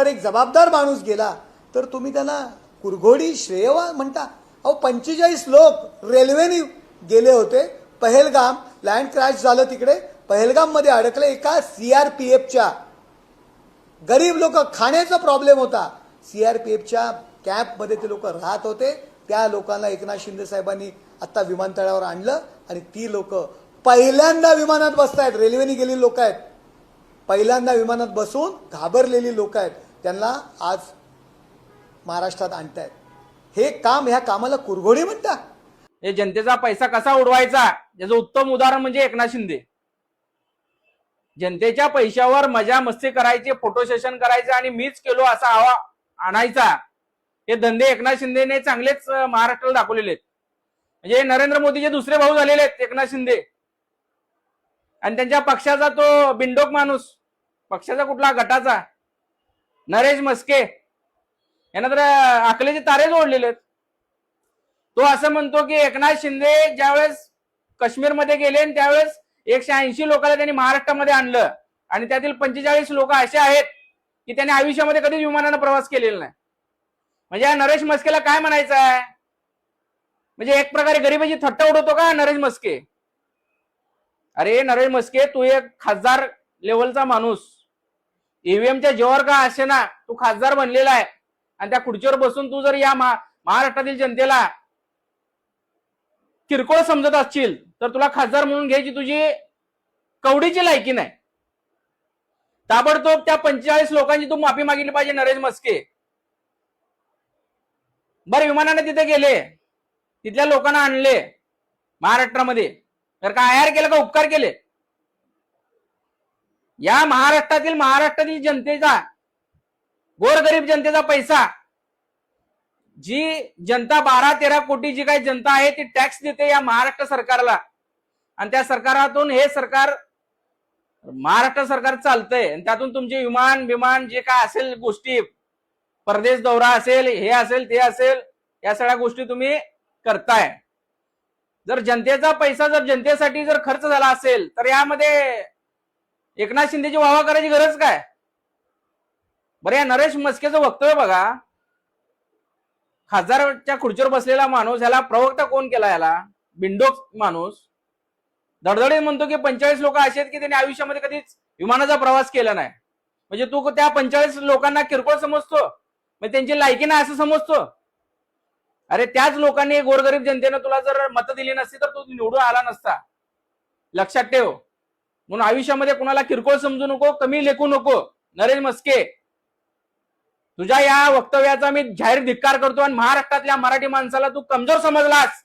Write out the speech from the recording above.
जर एक जबाबदार माणूस गेला तर तुम्ही त्याला कुरघोडी श्रेयवा म्हणता. अहो पंचेचाळीस लोक रेल्वेने गेले होते पहलगाम लँड क्रॅश झालं तिकडे पहलगाममध्ये अडकले एका एफच्या गरीब लोक खाण्याचा प्रॉब्लेम होता. सी आर पी एफच्या कॅम्पमध्ये ते लोक राहत होते. त्या लोकांना एकनाथ शिंदे साहेबांनी आता विमानतळावर आणलं आणि ती लोक पहिल्यांदा विमानात बसतायत. रेल्वेने गेलेली लोक आहेत. पहिल्यांदा विमानात बसून घाबरलेली लोक आहेत. त्यांना आज महाराष्ट्रात आणतायत. हे काम ह्या कामाला कुरघोडी म्हणता. हे जनतेचा पैसा कसा उडवायचा? याचं उत्तम उदाहरण म्हणजे एकनाथ शिंदे. जनतेच्या पैशावर मजा मस्ती करायची फोटो सेशन करायचे आणि मीच केलो असा हवा आणायचा. हे धंदे एकनाथ शिंदेने चांगलेच महाराष्ट्राला दाखवलेले आहेत. म्हणजे नरेंद्र मोदीचे दुसरे भाऊ झालेले आहेत एकनाथ शिंदे. आणि त्यांच्या पक्षाचा तो बिंडोक माणूस. पक्षाचा कुठला गटाचा. नरेश मस्के यांना तर आकलेचे अकलेचे तारे जोडलेले तो असं म्हणतो की एकनाथ शिंदे ज्यावेळेस काश्मीरमध्ये गेले आणि त्यावेळेस एकशे ऐंशी लोकांना त्यांनी महाराष्ट्रामध्ये आणलं. आणि त्यातील पंचेचाळीस लोक असे आहेत की त्यांनी आयुष्यामध्ये कधीच विमानानं प्रवास केलेला नाही. म्हणजे या नरेश मस्केला काय म्हणायचं आहे? म्हणजे एक प्रकारे गरिबाची थट्टा उडवतो का नरेश मस्के अरे नरेश मस्के तू एक खासदार लेवलचा माणूस. ईव्हीएमच्या जेव्हा का असे ना तू खासदार बनलेला आहे. आणि त्या खुर्चीवर बसून तू जर या महाराष्ट्रातील जनतेला किरकोळ समजत असशील तर तुला खासदार म्हणून घ्यायची तुझी कवडीची लायकी नाही. ताबडतोब त्या पंचेचाळीस लोकांची तू माफी मागितली पाहिजे नरेश मस्के बरं विमानाने तिथे गेले. तिथल्या लोकांना आणले. महाराष्ट्रामध्ये. तर काय आयार केलं का उपकार केले? या महाराष्ट्रातील महाराष्ट्रातील जनतेचा गोरगरीब जनतेचा पैसा जी जनता बारा तेरा कोटी जी काही जनता आहे ती टॅक्स देते या महाराष्ट्र सरकारला. आणि त्या सरकारातून हे सरकार महाराष्ट्र सरकार चालतंय. आणि त्यातून तुमचे विमान विमान जे काय असेल गोष्टी परदेश दौरा असेल हे असेल ते असेल या सगळ्या गोष्टी तुम्ही करताय. जर जनतेचा पैसा जर जनतेसाठी जर खर्च झाला असेल तर यामध्ये एकनाथ शिंदेची वावा करायची गरज काय? बरं या नरेश मस्केचं वक्तव्य बघा. खासदारच्या खुर्चीवर बसलेला माणूस ह्याला प्रवक्ता कोण केला याला? बिंडोक माणूस. धडधडीत म्हणतो की पंचेचाळीस लोक असे आहेत की त्यांनी आयुष्यामध्ये कधीच विमानाचा प्रवास केला नाही. म्हणजे तू त्या पंचेचाळीस लोकांना किरकोळ समजतो. म्हणजे त्यांची लायकी नाही असं समजतो. अरे त्याच लोकांनी गोरगरीब जनतेनं तुला जर मतं दिली नसती तर तू निवडून आला नसता. लक्षात ठेव. म्हणून आयुष्यामध्ये कुणाला किरकोळ समजू नको कमी लेखू नको. नरेश मस्के तुझ्या या वक्तव्याचा मी जाहीर धिक्कार करतो आणि महाराष्ट्रातल्या मराठी माणसाला तू कमजोर समजलास.